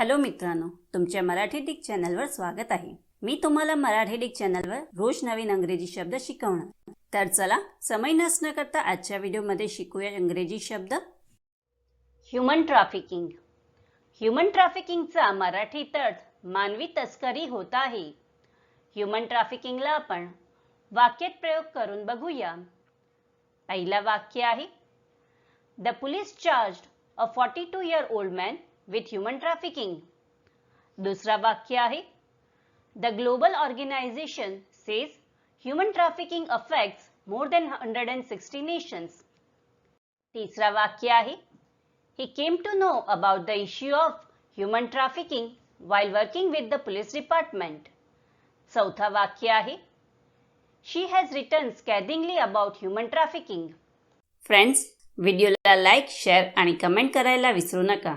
Hello मित्रांनो तुमच्या Marathi Dick चॅनलवर स्वागत आहे. मी तुम्हाला मराठी डिक चॅनलवर रोज नवीन अंग्रेजी शब्द शिकवणार. तर चला समय नसणं करता आजच्या व्हिडिओमध्ये शिकूया इंग्रजी शब्द. ह्युमन ट्रॅफिकिंग ह्युमन ट्रॅफिकिंगचा मराठीत अर्थ मानवी तस्करी होत आहे. ह्युमन ट्रॅफिकिंगला आपण वाक्यात प्रयोग करून बघूया. पहिला वाक्य आहे the police charge a forty two year old man with human trafficking दुसरा वाक्य आहे the global organisation says human trafficking affect more than hundred and sixty nations तिसरा वाक्य आहे he came to know about the issue of human trafficking while working with the police department चौथा वाक्य आहे she has written scathingly about human trafficking friends व्हिडिओला like share आणि comment करायला विसरू नका.